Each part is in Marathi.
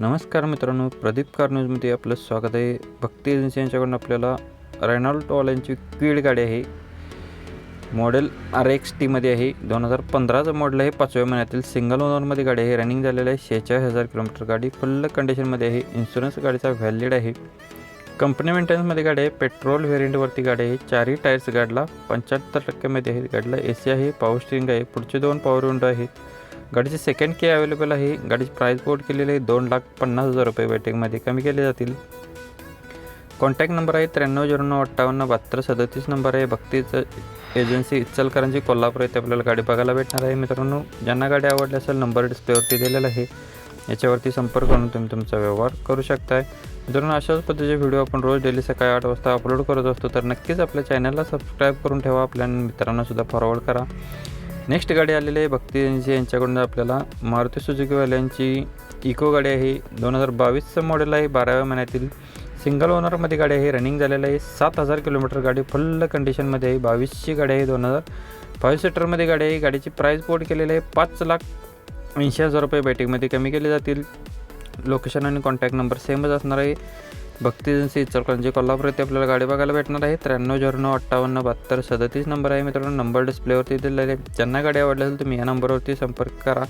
नमस्कार मित्रांनो प्रदीप कार न्यूजमध्ये आपलं स्वागत आहे. भक्ती एजन्सी यांच्याकडून आपल्याला रेनॉल्टवाल्यांची क्वीड गाडी आहे. मॉडेल आर एक्स टीमध्ये आहे. दोन हजार पंधराचं मॉडेल आहे. पाचव्या महिन्यातील सिंगल ओनरमध्ये गाडी आहे. रनिंग झालेलं आहे. शेहेचाळीस हजार किलोमीटर गाडी फुल्ल कंडिशनमध्ये आहे. इन्शुरन्स गाडीचा व्हॅलिड आहे. कंपनी मेंटेनन्समध्ये गाडी आहे. पेट्रोल व्हेरियंटवरती गाडी आहे. चारही टायर्स गाडीला पंच्याहत्तर टक्क्यामध्ये आहे. गाडीला ए सी आहे. पॉवर स्टिंग आहे. पुढचे दोन पॉवर विंडो आहेत गाडीची सेकंड की अवेलेबल आहे. गाडीची प्राईस बोर्ड केलेली आहे. दोन लाख पन्नास हजार रुपये वेटिंगमध्ये कमी केले जातील. कॉन्टॅक्ट नंबर आहे त्र्याण्णव झिरो नऊ अठ्ठावन्न बहात्तर सदतीस नंबर आहे. भक्तीचं एजन्सी इचलकरंजी कोल्हापूर येथे आपल्याला गाडी बघायला भेटणार आहे. मित्रांनो ज्यांना गाडी आवडली असेल नंबर डिस्प्लेवरती दिलेला आहे. याच्यावरती संपर्क करून तुम्ही तुमचा व्यवहार करू शकताय. मित्रांनो अशाच पद्धतीचे व्हिडिओ आपण रोज डेली सकाळी आठ वाजता अपलोड करत असतो. तर नक्कीच आपल्या चॅनलला सबस्क्राईब करून ठेवा. आपल्या मित्रांना सुद्धा फॉरवर्ड करा. नेक्स्ट गाडी आलेली आहे भक्ती एजन्सी यांच्याकडून आपल्याला. मारुती सुजुकीवाल्यांची इको गाडी आहे. दोन हजार बावीसचं मॉडेल आहे. बाराव्या महिन्यातील सिंगल ओनरमध्ये गाडी आहे. रनिंग झालेलं आहे. सात हजार किलोमीटर गाडी फुल्ल कंडिशनमध्ये आहे. बावीसची गाडी आहे. दोन हजार बावीस सीटरमध्ये गाडी आहे. गाडीची प्राईस बोर्ड केलेली आहे. पाच लाख ऐंशी हजार रुपये बॅटिंगमध्ये कमी केले जातील. लोकेशन आणि कॉन्टॅक्ट नंबर सेमच असणार आहे. भक्ती एजन्सी इचलकरंजी कोल्हापूर येथे आपल्याला गाडी बघायला भेटणार आहे. त्र्याण्णव झिरो अठ्ठावन्न बहात्तर सदतीस नंबर आहे मित्रांनो. नंबर डिस्प्लेवरती दिलेला आहे. ज्यांना गाडी आवडली असेल तुम्ही या नंबरवरती संपर्क करा.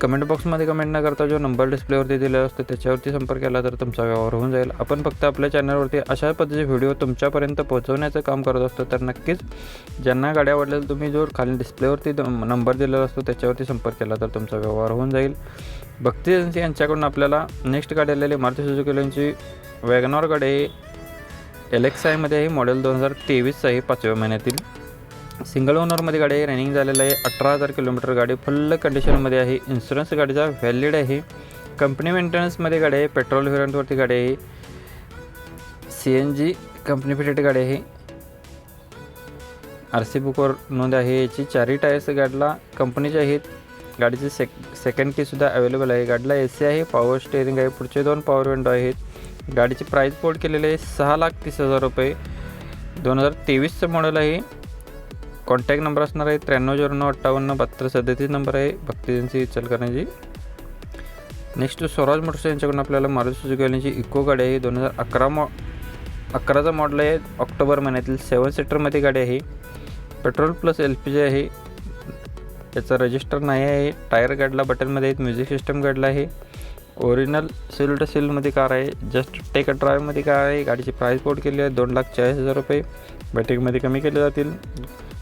कमेंट बॉक्समध्ये कमेंट न करता जो नंबर डिस्प्लेवरती दिलेला असतो त्याच्यावरती संपर्क केला तर तुमचा व्यवहार होऊन जाईल. आपण फक्त आपल्या चॅनलवरती अशा पद्धतीचे व्हिडिओ तुमच्यापर्यंत पोहोचवण्याचं काम करत असतो तर नक्कीच ज्यांना गाड्या आवडलेलं तुम्ही जो खाली डिस्प्लेवरती नंबर दिलेला असतो त्याच्यावरती संपर्क केला तर तुमचा व्यवहार होऊन जाईल. भक्ती एजन्सी यांच्याकडून आपल्याला नेक्स्ट गाडी आलेली मारुती सुझुकी वॅगनॉर गाडी. एल एक्स आयमध्ये आहे मॉडेल दोन हजार तेवीसचा आहे पाचव्या महिन्यातील. सिंगल ओनरमध्ये गाडी आहे रनिंग झालेलं आहे. अठरा हजार किलोमीटर गाडी फुल्ल कंडिशनमध्ये आहे. इन्शुरन्स गाडीचा व्हॅलिड आहे. कंपनी मेंटेनन्समध्ये गाडी आहे. पेट्रोल व्हेरियंटवरती गाडी आहे. C N G company fitted गाडी आहे. आर सी बुकवर नोंद आहे. याची चारही टायर्स गाडीला कंपनीचे आहेत. गाडीची सेक सेकंड कीसुद्धा अवेलेबल आहे. गाडीला ए सी आहे. पॉवर स्टेअरिंग आहे. पुढचे दोन पॉवर विंडो आहेत. गाडीची प्राईस बोर्ड केलेली आहे. सहा लाख तीस हजार रुपये. दोन हजार तेवीसचं मॉडेल आहे. कॉन्टॅक्ट नंबर असणार आहे त्र्याण्णव झिरो नऊ अठ्ठावन्न बहात्तर सदतीस नंबर आहे. Bhakti agency Ichalkaranji next Swaraj motors यांच्याकडून आपल्याला मारुती सुजुकी वाल्यांची इको गाडी आहे. दोन हजार अकरा मॉ अकराचा मॉडल आहे. ऑक्टोबर महिन्यातील सेवन सीटरमध्ये गाडी आहे. Petrol plus L P G आहे. याचा रजिस्टर नाही आहे. टायर गाडला बटनमध्ये आहेत. म्युझिक सिस्टम गाडला आहे. ओरिजिनल सील टू सीलमध्ये कार आहे. जस्ट टेक अ ड्राईव्हमध्ये कार आहे. गाडीची प्राईस पोर्ट केली आहे. दोन लाख चाळीस हजार रुपये. बॅटरीमध्ये कमी केले जातील.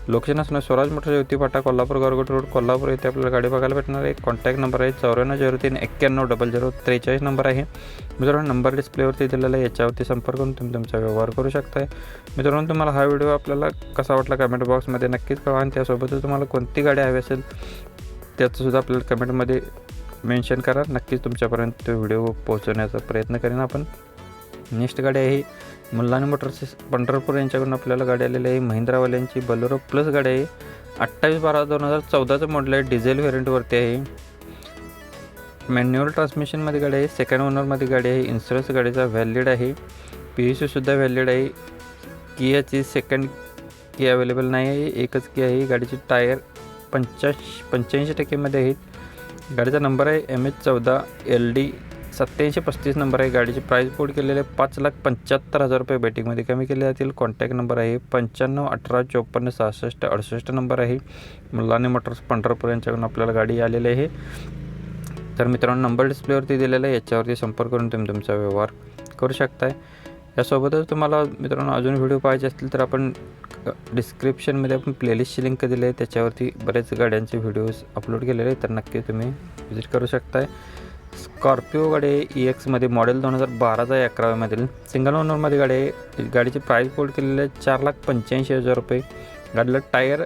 लोकेशन असणार स्वराज मोटर युती फाटा कोल्हापूर गरगोट रोड कोल्हापूर येथे आपल्याला गाडी बघायला भेटणार आहे. कॉन्टॅक्ट नंबर आहे चौऱ्याण्णव झिरो तीन एक्क्याण्णव डबल झिरो त्रेचाळीस नंबर आहे. मित्रांनो नंबर डिस्प्लेवरती दिलेला आहे. याच्यावरती संपर्क करून तुम्ही तुमचा व्यवहार करू शकताय. मित्रांनो तुम्हाला हा व्हिडिओ आपल्याला कसा वाटला कमेंट बॉक्समध्ये नक्कीच कळवा आणि त्यासोबतच तुम्हाला कोणती गाडी हवी असेल त्याचंसुद्धा आपल्याला कमेंटमध्ये मेन्शन करा. नक्कीच तुमच्यापर्यंत तो व्हिडिओ पोहोचवण्याचा प्रयत्न करेन आपण. नेक्स्ट गाडी आहे मुल्लानी मोटर्स पंढरपूर यांच्याकडून आपल्याला गाडी आलेली आहे. महिंद्रावाल्यांची बलोरो प्लस गाडी आहे. अठ्ठावीस बारा दोन हजार चौदाचं मॉडल आहे. डिझेल व्हेरियंटवरती आहे. मॅन्युअल ट्रान्समिशनमध्ये गाडी आहे. सेकंड ओनरमध्ये गाडी आहे. इन्शुरन्स गाडीचा व्हॅलिड आहे. पी यू सीसुद्धा व्हॅलिड आहे. कियाची सेकंड की अवेलेबल नाही आहे. एकच की आहे. गाडीची टायर पंच्याऐंशी पंच्याऐंशी टक्केमध्ये आहेत गाडीचा नंबर आहे एम एच चौदा एल डी सत्याऐंशी पस्तीस नंबर आहे गाडीची प्राईस बोर्ड केलेले आहे पाच लाख पंच्याहत्तर हजार रुपये बेटिंगमध्ये कमी केले जातील. कॉन्टॅक्ट नंबर आहे पंच्याण्णव अठरा चोपन्न सहासष्ट अडुसष्ट नंबर आहे. मुलाने मोटर्स पंढरपूर यांच्याकडून आपल्याला गाडी आलेली आहे. तर मित्रांनो नंबर डिस्प्लेवरती दिलेला आहे. याच्यावरती संपर्क करून तुम्ही तुमचा व्यवहार करू शकताय. यासोबतच तुम्हाला मित्रांनो अजून व्हिडिओ पाहिजे असतील तर आपण डिस्क्रिप्शनमध्ये आपण प्लेलिस्टची लिंक दिली आहे. त्याच्यावरती बरेच गाड्यांचे व्हिडिओज अपलोड केलेले आहेत. तर नक्की तुम्ही व्हिजिट करू शकताय. स्कॉर्पिओ गाडी ई एक्समध्ये मॉडेल दोन हजार बाराचा आहे अकराव्यामधील सिंगल ओनरमध्ये गाडी आहे गाडीची प्राईस कोड केलेली आहे चार लाख पंच्याऐंशी हजार रुपये. गाडीला टायर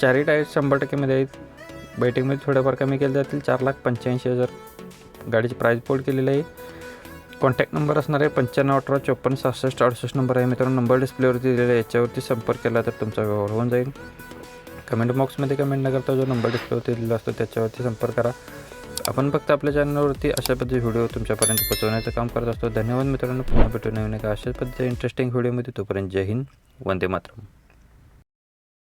चारही टायर शंभर टक्केमध्ये आहेत. बैठकीमध्ये थोडेफार कमी केले जातील चार लाख पंच्याऐंशी हजार. गाडीची प्राईस कोड केलेली आहे. कॉन्टॅक्ट नंबर असणार आहे पंच्याण्णव अठरा चोपन्न सहासष्ट अडुसष्ट नंबर आहे. मित्रांनो नंबर डिस्प्लेवरती दिलेला आहे. याच्यावरती संपर्क केला तर तुमचा व्यवहार होऊन जाईल. कमेंट बॉक्समध्ये कमेंट न करता जो नंबर डिस्प्लेवरती दिलेला असतो त्याच्यावरती संपर्क करा. आपण फक्त आपल्या चॅनलवरती अशा पद्धती व्हिडिओ तुमच्यापर्यंत पोहोचवण्याचं काम करत असतो. धन्यवाद मित्रांनो. पुन्हा भेटू नवीन एका अशाच पद्धतीच्या इंटरेस्टिंग व्हिडिओमध्ये तोपर्यंत जय हिंद. वंदे मातरम.